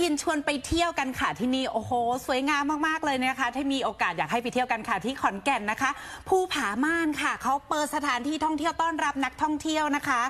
กินชวนไปเที่ยวกันค่ะที่นี่โอ้โห สวยงามมากๆเลยนะคะ ถ้ามีโอกาสอยากให้ไปเที่ยวกันค่ะที่ขอนแก่นนะคะภูผาม่านค่ะเขาเปิดสถานที่ท่องเที่ยวต้อนรับนักท่องเที่ยวนะคะ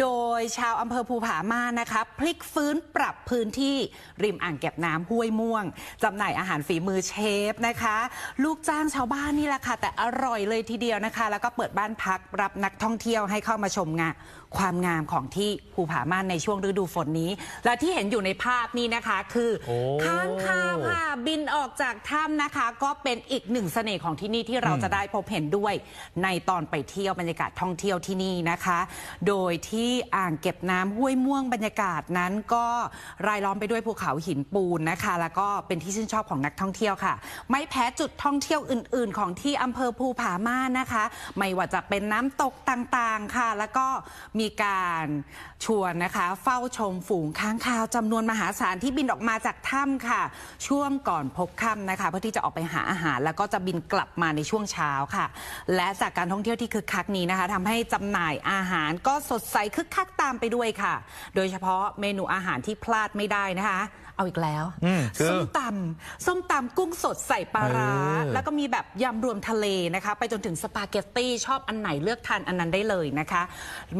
โดยชาวอำเภอภูผาม่านนะคะ พลิกฟื้นปรับพื้นที่ริมอ่างเก็บน้ำห้วยม่วงจำหน่ายอาหารฝีมือเชฟนะคะ ลูกจ้างชาวบ้านนี่แหละค่ะแต่อร่อยเลยทีเดียวนะคะ แล้วก็เปิดบ้านพักรับนักท่องเที่ยวให้เข้ามาชมงานความงามของที่ภูผาม่านในช่วงฤดูฝนนี้ และที่เห็นอยู่ในภาพนี้นะคะคือโอ้ค้างคาวค่ะบินออกจากถ้ำนะคะ ก็เป็นอีกหนึ่งเสน่ห์ของที่นี่ที่เราอืมจะได้พบเห็นด้วย ในตอนไปเที่ยวบรรยากาศท่องเที่ยวที่นี่นะคะ โดยที่อ่างเก็บน้ำห้วยม่วงบรรยากาศนั้นก็รายล้อมไปด้วยภูเขาหินปูนนะคะ แล้วก็เป็นที่ชื่นชอบของนักท่องเที่ยวค่ะ ไม่แพ้จุดท่องเที่ยวอื่น ๆ ของที่อำเภอภูผาม่านนะคะ ไม่ว่าจะเป็นน้ำตกต่างๆค่ะ แล้วก็มีการชวนนะคะ เฝ้าชมฝูงค้างคาวจำนวนมหาศาลที่บินออกมาจากถ้ำค่ะ ช่วงก่อนพบค่ำนะคะ เพื่อที่จะออกไปหาอาหาร แล้วก็จะบินกลับมาในช่วงเช้าค่ะ และจากการท่องเที่ยวที่คึกคักนี้นะคะทำให้จำหน่ายอาหารก็สดใสคึกคักตามไปด้วยค่ะ โดยเฉพาะเมนูอาหารที่พลาดไม่ได้นะคะ เอาอีกแล้วอืมคือส้มตำส้มตำกุ้งสดใส่ปลาร้าเออแล้วก็มีแบบยำรวมทะเลนะคะ ไปจนถึงสปาเกตตี้ชอบอันไหนเลือกทานอันนั้นได้เลยนะคะ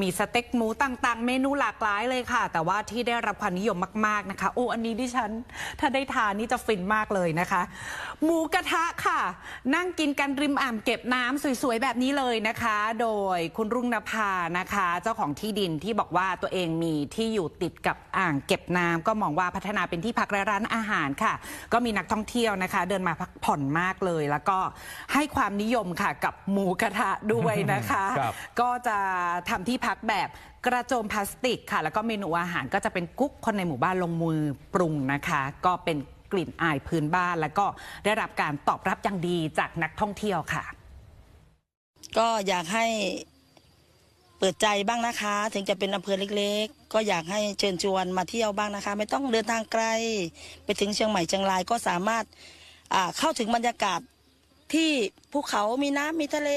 มีสเต็กหมูต่างๆ เมนูหลากหลายเลยค่ะ แต่ว่าที่ได้รับความนิยมมากๆนะคะโอ้อันนี้ดิฉัน ถ้าได้ทานนี่จะฟินมากเลยนะคะ หมูกระทะค่ะ นั่งกินกันริมอ่างเก็บน้ำสวยๆ แบบนี้เลยนะคะ โดยคุณรุ่งนภานะคะ เจ้าของที่ดินที่บอกว่าตัวเองมีที่อยู่ติดกับอ่างเก็บน้ำก็มองว่าพัฒนาเป็นที่พักและร้านอาหารค่ะ ก็มีนักท่องเที่ยวนะคะ เดินมาพักผ่อนมากเลย แล้วก็ให้ความนิยมค่ะกับหมูกระทะด้วยนะคะครับก็จะทำที่พักแบบ กระโจมพลาสติกค่ะ แล้วก็เมนูอาหารก็จะเป็นกุ๊กคนในหมู่บ้านลงมือปรุงนะคะ ก็เป็นกลิ่นอายพื้นบ้าน แล้วก็ได้รับการตอบรับอย่างดีจากนักท่องเที่ยวค่ะ ก็อยากให้เปิดใจบ้างนะคะ ถึงจะเป็นอำเภอเล็ก ๆ ก็อยากให้เชิญชวนมาเที่ยวบ้างนะคะ ไม่ต้องเดินทางไกล ไปถึงเชียงใหม่เชียงรายก็สามารถเข้าถึงบรรยากาศที่ภูเขามีน้ำมีทะเล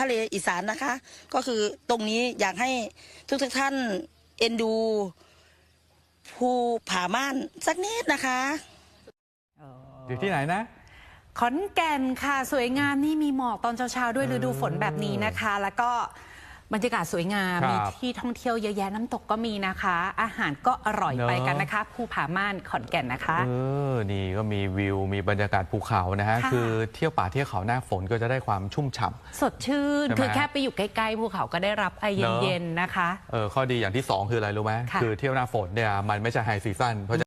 ทะเลอีสานนะคะ ก็คือตรงนี้อยากให้ทุกๆท่านเอ็นดูภูผาม่านสักนิดนะคะอยู่ที่ไหนนะขอนแก่นค่ะ สวยงามนี่มีหมอกตอนเช้าๆด้วยเออฤดูฝนแบบนี้นะคะ แล้วก็ บรรยากาศสวยงาม ครับมีที่ท่องเที่ยวเยอะแยะน้ำตกก็มีนะคะ อาหารก็อร่อยเนอะ ไปกันนะคะภูผาม่านขอนแก่นนะคะ เออ นี่ก็มีวิว มีบรรยากาศภูเขานะฮะ ค่ะ คือเที่ยวป่าเที่ยวเขาหน้าฝนก็จะได้ความชุ่มฉ่ำ สดชื่น ใช่ไหมคือแค่ไปอยู่ใกล้ๆภูเขาก็ได้รับไอเนอะ เย็นๆนะคะ เออ ข้อดีอย่างที่สองคืออะไรรู้ไหมค่ะ คือเที่ยวหน้าฝนเนี่ยมันไม่ใช่ไฮซีซั่นเพราะฉะ